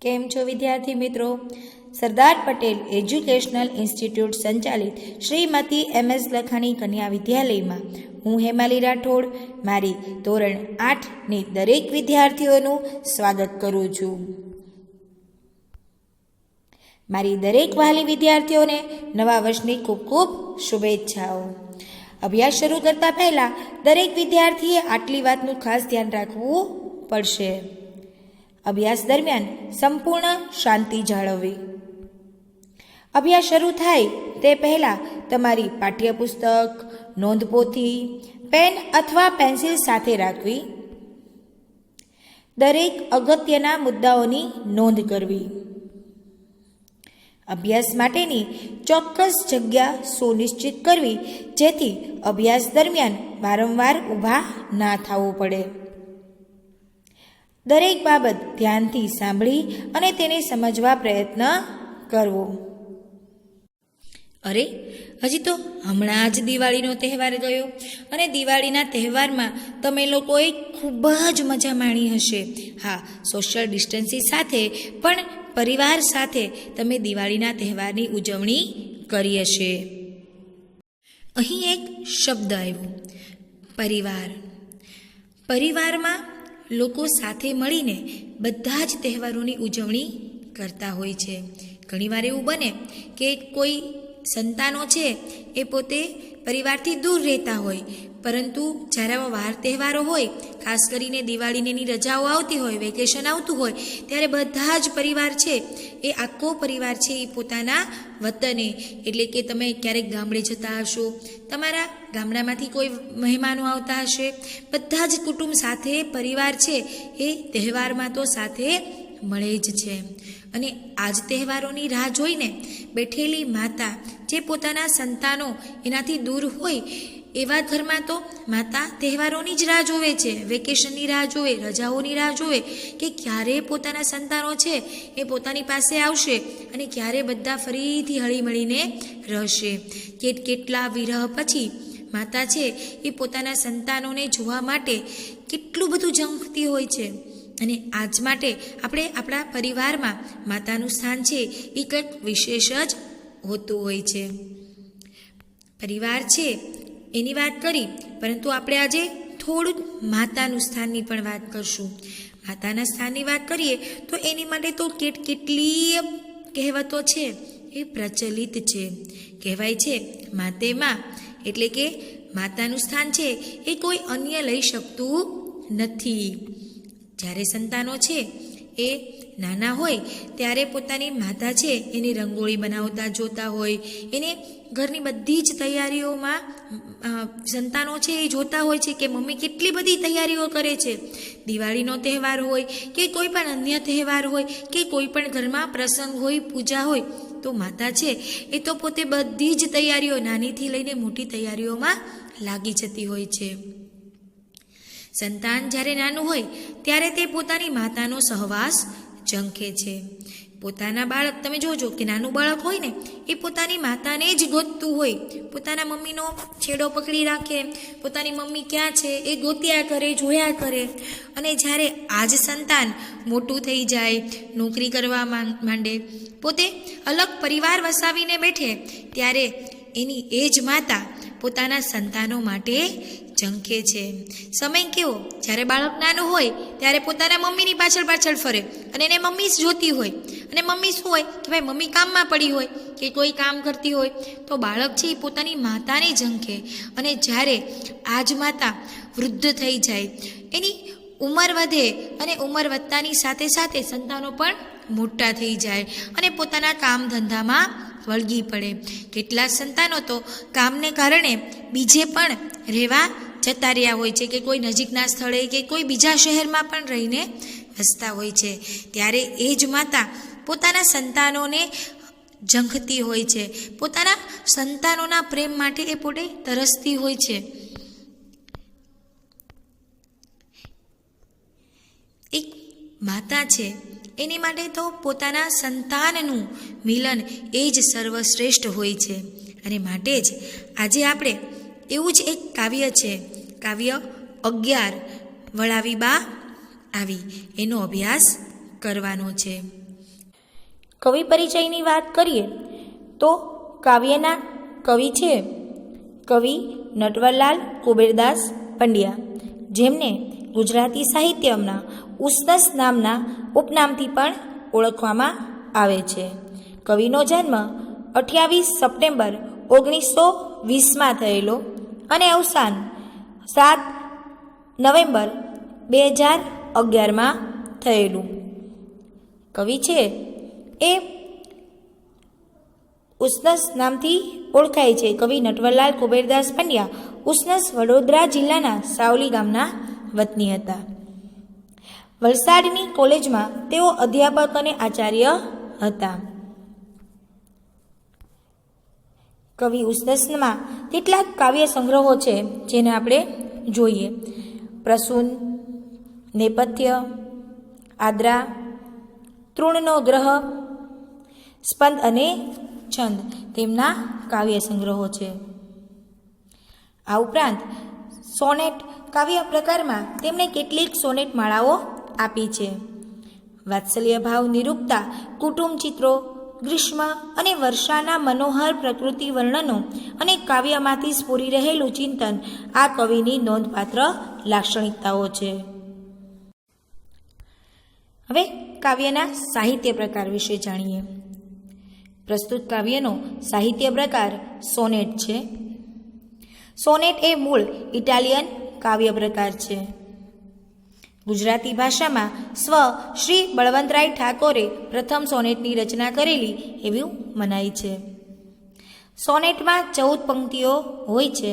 કેમ છો વિદ્યાર્થી મિત્રો? સરદાર પટેલ એજ્યુકેશનલ ઇન્સ્ટિટ્યૂટ સંચાલિત શ્રીમતી એમ એસ લખાણી કન્યા વિદ્યાલયમાં. હું હેમાલી રાઠોડ. મારી ધોરણ આઠની દરેક વિદ્યાર્થીઓનું સ્વાગત કરું છું. મારી દરેક વહાલી વિદ્યાર્થીઓને નવા વર્ષની ખૂબ ખૂબ શુભેચ્છાઓ. અભ્યાસ શરૂ કરતા પહેલાં દરેક વિદ્યાર્થીએ આટલી વાતનું ખાસ ધ્યાન રાખવું પડશે. અભ્યાસ દરમિયાન સંપૂર્ણ શાંતિ જાળવવી. અભ્યાસ શરૂ થાય તે પહેલાં તમારી પાઠ્યપુસ્તક, નોંધપોથી, પેન અથવા પેન્સિલ સાથે રાખવી. દરેક અગત્યના મુદ્દાઓની નોંધ કરવી. અભ્યાસ માટેની ચોક્કસ જગ્યા સુનિશ્ચિત કરવી જેથી અભ્યાસ દરમિયાન વારંવાર ઊભા ના થવું પડે. દરેક બાબત ધ્યાનથી સાંભળી અને તેને સમજવા પ્રયત્ન કરવો. અરે, હજી તો હમણાં જ દિવાળીનો તહેવાર ગયો અને દિવાળીના તહેવારમાં તમે લોકોએ ખૂબ જ મજા માણી હશે. હા સોશિયલ ડિસ્ટન્સિંગ સાથે પણ પરિવાર સાથે તમે દિવાળીના તહેવારની ઉજવણી કરી હશે. અહીં એક શબ્દ આવ્યો. પરિવાર. પરિવારમાં લોકો સાથે મળીને બધા જ તહેવારોની ઉજવણી કરતા હોય છે. ઘણીવાર એવું બને કે કોઈ સંતાનો છે, એ પોતે પરિવારથી દૂર રહેતા હોય. પરંતુ જ્યારે આવા વાર તહેવારો હોય, ખાસ કરીને દિવાળીને એની રજાઓ આવતી હોય, વેકેશન આવતું હોય, ત્યારે બધા જ પરિવાર છે, એ આખો પરિવાર છે એ પોતાના વતને. એટલે કે તમે ક્યારેક ગામડે જતા હશો, તમારા ગામડામાંથી કોઈ મહેમાનો આવતા હશે, બધા જ કુટુંબ સાથે પરિવાર છે, એ તહેવારમાં તો સાથે મળે જ છે. અને આજ તહેવારોની રાહ જોઈને બેઠેલી માતા જે પોતાના સંતાનો એનાથી દૂર હોય એવા ઘરમાં તો માતા તહેવારોની જ રાહ જોવે છે, વેકેશનની રાહ જોવે, રજાઓની રાહ જોવે કે ક્યારે પોતાના સંતાનો છે એ પોતાની પાસે આવશે અને ક્યારે બધા ફરીથી હળીમળીને રહેશે. કે કેટલા વિરહ પછી માતા છે એ પોતાના સંતાનોને જોવા માટે કેટલું બધું ઝંખતી હોય છે. અને આજ માટે આપણે આપણા પરિવારમાં માતાનું સ્થાન છે એ કંઈક વિશેષ જ હોતું હોય છે. પરિવાર છે એની વાત કરી, પરંતુ આપણે આજે થોડું માતાનું સ્થાનની પણ વાત કરશું. માતાના સ્થાનની વાત કરીએ તો એની માટે તો કેટ કેટલી કહેવતો છે. એ પ્રચલિત છે. કહેવાય છે માતે માં એટલે કે માતાનું સ્થાન છે એ કોઈ અન્ય લઈ શકતું નથી. જ્યારે સંતાનો છે, એ નાના હોય, ત્યારે પોતાની માતા છે, એની રંગોળી બનાવતા જોતા હોય, એને ઘરની બધી જ તૈયારીઓમાં સંતાનો છે એ જોતા હોય છે કે મમ્મી કેટલી બધી તૈયારીઓ કરે છે. દિવાળીનો તહેવાર હોય, કે કોઈ પણ અન્ય તહેવાર હોય, કે કોઈ પણ ઘરમાં પ્રસંગ હોય, પૂજા હોય, તો માતા છે, એ તો પોતે બધી જ તૈયારીઓ નાનીથી લઈને મોટી તૈયારીઓમાં લાગી જતી હોય છે. સંતાન જ્યારે નાનું હોય, ત્યારે તે પોતાની માતાનો સહવાસ ઝંખે છે. પોતાના બાળક, તમે જોજો કે નાનું બાળક હોય ને, એ પોતાની માતાને જ ગોતતું હોય. પોતાના મમ્મીનો છેડો પકડી રાખે, પોતાની મમ્મી ક્યાં છે, એ ગોત્યા કરે, જોયા કરે. અને જ્યારે આ જ સંતાન મોટું થઈ જાય, નોકરી કરવા માંડે, પોતે અલગ પરિવાર વસાવીને બેઠે, ત્યારે એની એ જ માતા પોતાના સંતાનો માટે ઝંખે છે. સમય કેવો? જ્યારે બાળક નાનું હોય, ત્યારે પોતાના મમ્મીની પાછળ પાછળ ફરે અને એને મમ્મી જ જોતી હોય. અને મમ્મી શું હોય કે ભાઈ, મમ્મી કામમાં પડી હોય કે કોઈ કામ કરતી હોય, તો બાળક છે એ પોતાની માતાને ઝંખે. અને જ્યારે આ જ માતા વૃદ્ધ થઈ જાય, એની ઉંમર વધે અને ઉંમર વધતાની સાથે સાથે સંતાનો પણ મોટા થઈ જાય અને પોતાના કામ ધંધામાં વળગી પડે. કેટલા સંતાનો તો કામને કારણે બીજે પણ રહેવા જતા રહ્યા હોય છે કે કોઈ નજીકના સ્થળે કે કોઈ બીજા શહેરમાં પણ રહીને વસતા હોય છે. ત્યારે એ જ માતા પોતાના સંતાનોને ઝંખતી હોય છે. પોતાના સંતાનોના પ્રેમ માટે એ પોતે તરસતી હોય છે. એક માતા છે. એની માટે તો પોતાના સંતાનનું મિલન એ જ સર્વશ્રેષ્ઠ હોય છે. અને માટે જ આજે આપણે એવું જ એક કાવ્ય છે. કાવ્ય અગિયાર વળાવી બા આવી. એનો અભ્યાસ કરવાનો છે. કવિ પરિચયની વાત કરીએ તો કાવ્યના કવિ છે કવિ નટવરલાલ કુબેરદાસ પંડ્યા, જેમને ગુજરાતી સાહિત્યના ઉસ્તસ નામના ઉપનામથી પણ ઓળખવામાં આવે છે. કવિનો જન્મ અઠ્યાવીસ સપ્ટેમ્બર ઓગણીસો વીસમાં થયેલો અને અવસાન સાત નવેમ્બર બે હજાર અગિયારમાં થયેલું. કવિ છે. એ ઉષ્ણસ નામથી ઓળખાય છે. કવિ નટવરલાલ કુબેરદાસ પંડ્યા ઉષ્ણસ વડોદરા જિલ્લાના સાવલી ગામના વતની હતા. વલસાડની કોલેજમાં તેઓ અધ્યાપક અને આચાર્ય હતા. કવિ ઉસનસમાં કેટલાક કાવ્ય સંગ્રહો છે, જેને આપણે જોઈએ. પ્રસૂન, નેપથ્ય, આદ્રા, તૃણનો ગ્રહ, સ્પંદ અને છંદ તેમના કાવ્ય સંગ્રહો છે. આ ઉપરાંત સોનેટ કાવ્ય પ્રકારમાં તેમણે કેટલીક સોનેટ માળાઓ આપી છે. વાત્સલ્ય ભાવ નિરૂપતા કુટુંબ ચિત્રો ગ્રીષ્મ અને વર્ષાના મનોહર પ્રકૃતિ વર્ણનો અને કાવ્યમાંથી સ્ફુરી રહેલું ચિંતન આ કવિની નોંધપાત્ર લાક્ષણિકતાઓ છે. હવે કાવ્યના સાહિત્ય પ્રકાર વિશે જાણીએ. પ્રસ્તુત કાવ્યનો સાહિત્ય પ્રકાર સોનેટ છે. સોનેટ એ મૂળ ઇટાલિયન કાવ્ય પ્રકાર છે. ગુજરાતી ભાષામાં સ્વ શ્રી બળવંતરાય ઠાકોરે પ્રથમ સોનેટની રચના કરેલી એવું મનાય છે. સોનેટમાં ચૌદ પંક્તિઓ હોય છે.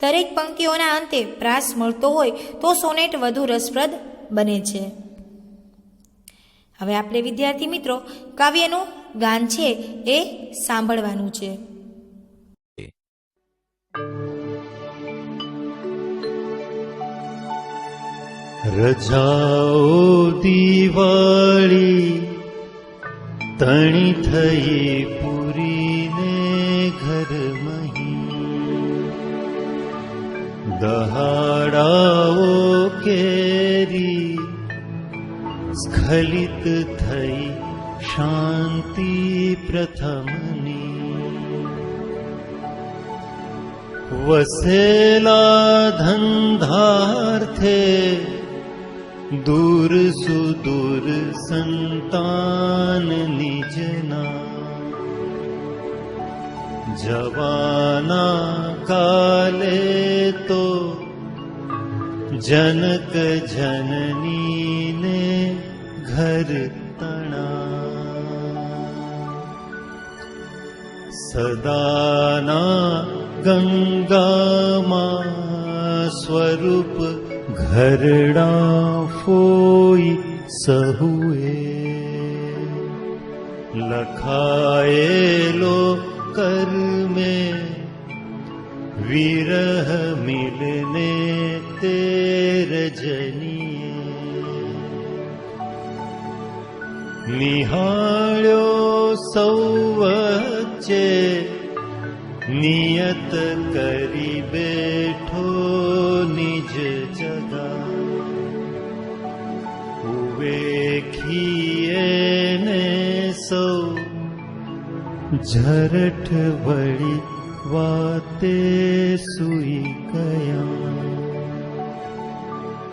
દરેક પંક્તિઓના અંતે પ્રાસ મળતો હોય તો સોનેટ વધુ રસપ્રદ બને છે. હવે આપણે વિદ્યાર્થી મિત્રો, કાવ્યનું ગાન છે એ સાંભળવાનું છે. રજાઓ દિવાળી તણી થઈ પૂરીને ઘર મહી દહાડાઓ કેરી સ્ખલિત થઈ શાંતિ પ્રથમની વસેલા ધંધાર્થે दूर सुदूर संतान सन्तान जवाना काले तो जनक जननी ने घर जननीर्त सदाना गा मा स्वरूप झरना फोई सहुए। लखाए लो कर में विरह मिलने तेरे जनिए। निहाळ्यो ते नियत करी नियतो सो। झरठ वळी वाते सुई कया।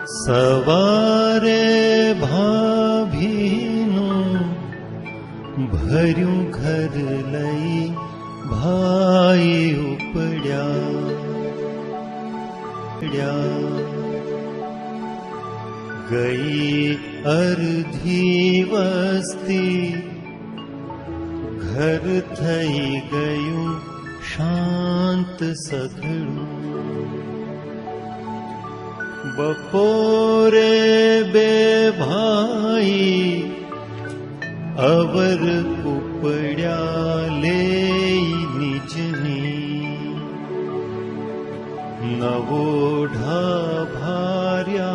सवारे सवाे भर्यु घर लई भाई उपड्या। गई अर्धी वस्ती शान्त सघडु बपोरे बे भा अवर कूपड्याे निजनी। नवोढा भार्या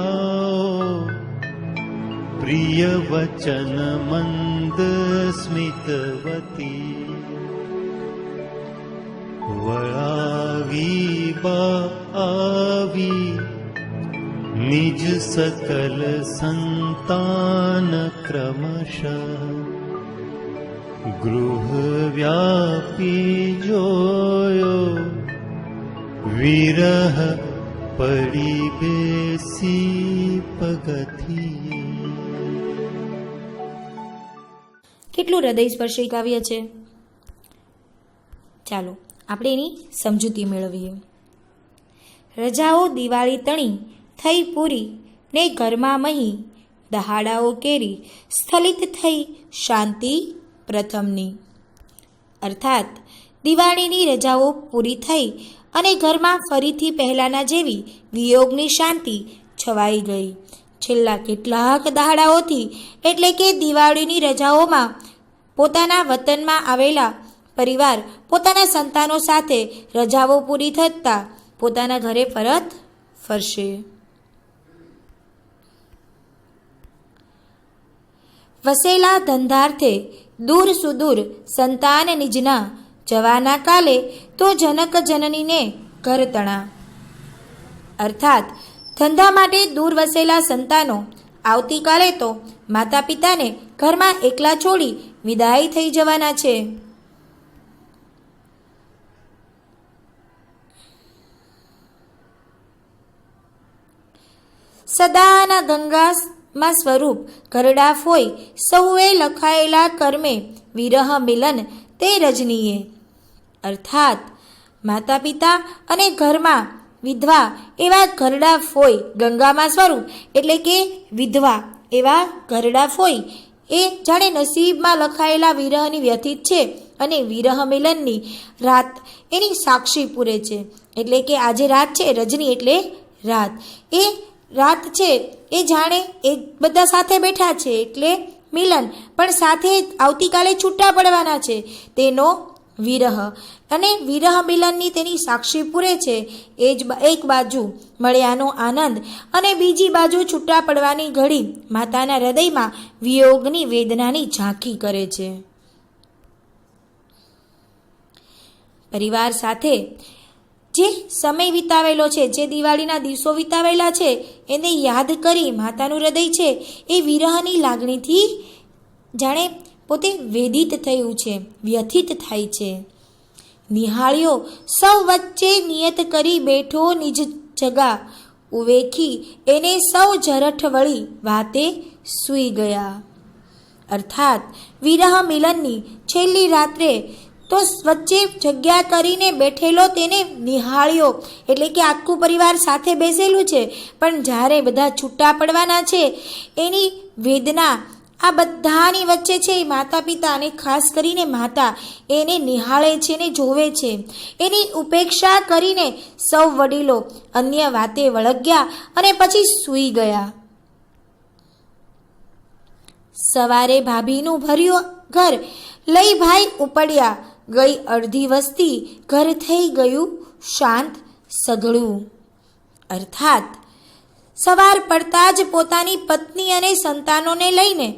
प्रियवचन मन्द स्मितवती। वळावी वरावि निज सकल सकलसन्तान क्रमश गृहव्यापी जोयो। विरह परिवेसि पगथी। કેટલું હૃદયસ્પર્શી કાવ્ય છે? ચાલો, આપણે એની સમજૂતી મેળવીએ. રજાઓ દિવાળી તણી, થઈ પૂરી, ને ઘરમાં મહી, દહાડાઓ કેરી, સ્થલિત થઈ શાંતિ પ્રથમની. અર્થાત, દિવાળીની રજાઓ પૂરી થઈ અને ઘરમાં ફરીથી પહેલાંના જેવી વિયોગની શાંતિ છવાઈ ગઈ. છેલ્લા કેટલાક દહાડાઓથી, એટલે કે દિવાળીની રજાઓમાં પોતાના વતનમાં આવેલા પરિવાર પોતાના સંતાનો સાથે રજાઓ પૂરી થતાં પોતાના ઘરે પરત ફરશે. વસેલા ધંધાર્થે દૂર સુદૂર સંતાન નિજના જવાના કાલે તો જનક જનનીને ઘર તણા. અર્થાત, ધંધા માટે દૂર વસેલા સંતાનો આવતીકાલે તો માતા પિતાને ઘરમાં એકલા છોડી વિદાય થઈ જવાના છે. સદાના ગંગામાં સ્વરૂપ ગરડા હોય સૌએ લખાયેલા કર્મે વિરહ મિલન તે રજનીએ. અર્થાત માતા પિતા અને ઘરમાં વિધવા એવા ઘરડા ફોઈ ગંગામાં સ્વરૂપ એટલે કે વિધવા એવા ઘરડા ફોઈ એ જાણે નસીબમાં લખાયેલા વિરહની વ્યથિત છે અને વિરહ મિલનની રાત એની સાક્ષી પૂરે છે. એટલે કે આજે રાત છે, રજની એટલે રાત. એ રાત છે, એ જાણે એક બધા સાથે બેઠા છે એટલે મિલન. પણ સાથે આવતીકાલે છૂટા પડવાના છે. તેનો વિરહ. અને વિરહ મિલનની તેની સાક્ષી પૂરે છે. એ જ એક બાજુ મળ્યાનો આનંદ અને બીજી બાજુ છૂટા પડવાની ઘડી માતાના હૃદયમાં વિયોગની વેદનાની ઝાંખી કરે છે. પરિવાર સાથે જે સમય વિતાવેલો છે, જે દિવાળીના દિવસો વિતાવેલા છે, એને યાદ કરી માતાનું હૃદય છે, એ વિરહની લાગણીથી જાણે પોતે વેદિત થયું છે, વ્યથિત થાય છે. નિહાળ્યો, સૌ વચ્ચે નિયત કરી બેઠો નિજ જગા. ઉવેખી, એને સૌ જરઠ વળી વાતે સૂઈ ગયા. અર્થાત, વિરહ મિલનની છેલ્લી રાત્રે તો વચ્ચે જગ્યા કરીને બેઠેલો તેને નિહાળ્યો. એટલે કે આખું પરિવાર સાથે બેસેલું છે. પણ જ્યારે બધા છૂટા પડવાના છે, એની વેદના આ બધાની વચ્ચે છે એ માતા પિતા અને ખાસ કરીને માતા એને નિહાળે છે ને જોવે છે. એની ઉપેક્ષા કરીને સૌ વડીલો અન્ય વાતે વળગ્યા અને પછી સૂઈ ગયા. સવારે ભાભીનું ભર્યું ઘર. લઈ ભાઈ ઉપડ્યા. ગઈ અડધી વસ્તી ઘર થઈ ગયું શાંત સઘળું અર્થાત, સવાર પડતા જ પોતાની પત્ની અને સંતાનોને લઈને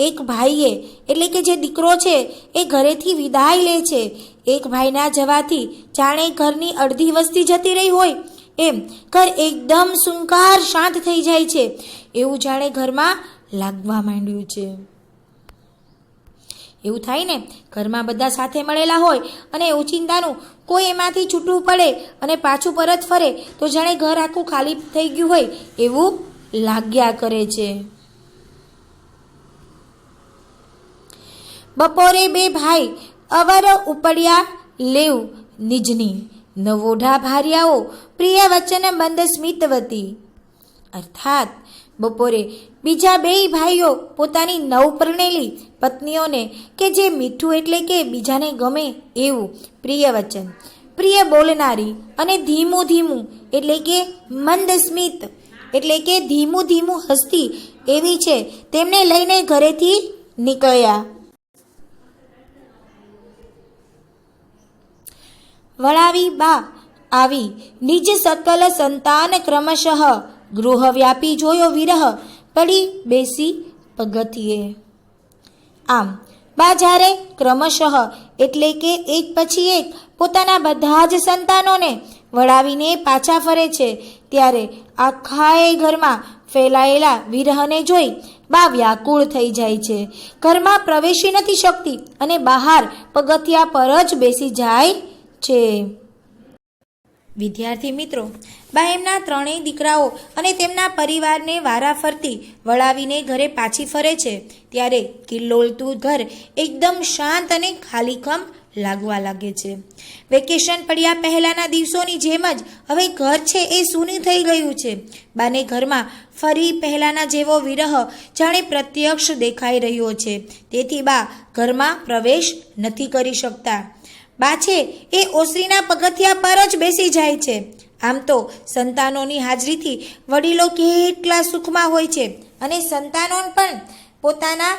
એક ભાઈએ, એટલે કે જે દીકરો છે, એ ઘરેથી વિદાય લે છે. એક ભાઈના જવાથી જાણે ઘરની અડધી વસ્તી જતી રહી હોય. એમ, ઘર એકદમ સુંકાર શાંત થઈ જાય છે. એવું જાણે ઘરમાં લાગવા માંડ્યું છે. એવું થાય ને, ઘરમાં બધા સાથે મળેલા હોય અને ઓચિંતાનું કોઈ એમાંથી છૂટવું પડે અને પાછું પરત ફરે, તો જાણે ઘર આખું ખાલી થઈ ગયું હોય, એવું લાગ્યા કરે છે. બપોરે બે ભાઈ અવર ઉપડ્યા લેવ નિજની. નવોઢા ભાર્યાઓ પ્રિય વચન બંધ સ્મિતવતી. અર્થાત, બપોરે બીજા બેય ભાઈઓ પોતાની નવપરણેલી પત્નીઓને કે જે મીઠું એટલે કે બીજાને ગમે એવું પ્રિય વચન, પ્રિય બોલનારી અને ધીમું ધીમું એટલે કે મંદ સ્મિત, એટલે કે ધીમું ધીમું હસતી એવી છે, તેમને લઈને ઘરેથી નીકળ્યા. વળાવી બા. આવી. નિજ સકલ સંતાન ક્રમશઃ. ગૃહ વ્યાપી જોયો વિરહ. પડી બેસી પગથિયે. આમ, બા જ્યારે ક્રમશઃ એટલે કે એક પછી એક પોતાના બધા જ સંતાનોને વળાવીને પાછા ફરે છે, ત્યારે આખાએ ઘરમાં ફેલાયેલા વિરહને જોઈ બા વ્યાકુળ થઈ જાય છે. ઘરમાં પ્રવેશી નથી શકતી અને બહાર પગથિયા પર જ બેસી જાય છે. વિદ્યાર્થી મિત્રો બા એમના ત્રણેય દીકરાઓ અને તેમના પરિવારને વારાફરતી વળાવીને ઘરે પાછી ફરે છે. ત્યારે કિલ્લોલતું ઘર એકદમ શાંત અને ખાલીખમ લાગવા લાગે છે. વેકેશન પડ્યા પહેલાંના દિવસોની જેમ જ હવે ઘર છે એ સૂનું થઈ ગયું છે. બાને ઘરમાં ફરી પહેલાંના જેવો વિરહ જાણે પ્રત્યક્ષ દેખાઈ રહ્યો છે. તેથી બા ઘરમાં પ્રવેશ નથી કરી શકતા. બા છે એ ઓસરીના પગથિયા પર જ બેસી જાય છે. આમ તો સંતાનોની હાજરીથી વડીલો કેટલા સુખમાં હોય છે અને સંતાનો પણ પોતાના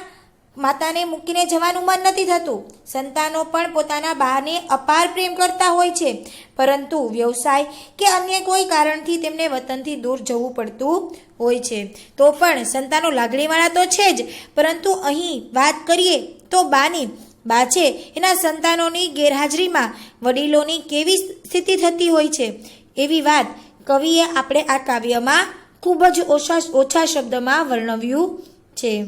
માતાને મૂકીને જવાનું મન નથી થતું. સંતાનો પણ પોતાના બાને અપાર પ્રેમ કરતા હોય છે. પરંતુ વ્યવસાય કે અન્ય કોઈ કારણથી તેમને વતનથી દૂર જવું પડતું હોય છે. તો પણ સંતાનો લાગણીવાળા તો છે જ. પરંતુ અહીં વાત કરીએ તો બાની બા છે એના સંતાનોની ગેરહાજરીમાં વડીલોની કેવી સ્થિતિ થતી હોય છે? એવી વાત કવિએ આપણે આ કાવ્યમાં ખૂબ જ ઓછા ઓછા શબ્દમાં વર્ણવ્યું છે.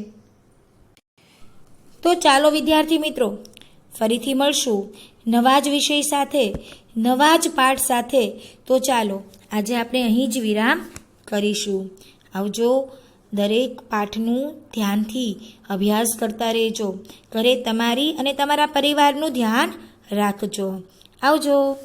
તો ચાલો વિદ્યાર્થી મિત્રો, ફરીથી મળશું નવા જ વિષય સાથે, નવા જ પાઠ સાથે. તો ચાલો, આજે આપણે અહીં જ વિરામ કરીશું. આવજો દરેક પાઠનું ધ્યાનથી અભ્યાસ કરતા રહેજો. ઘરે તમારી અને તમારા પરિવારનું ધ્યાન રાખજો. આવજો.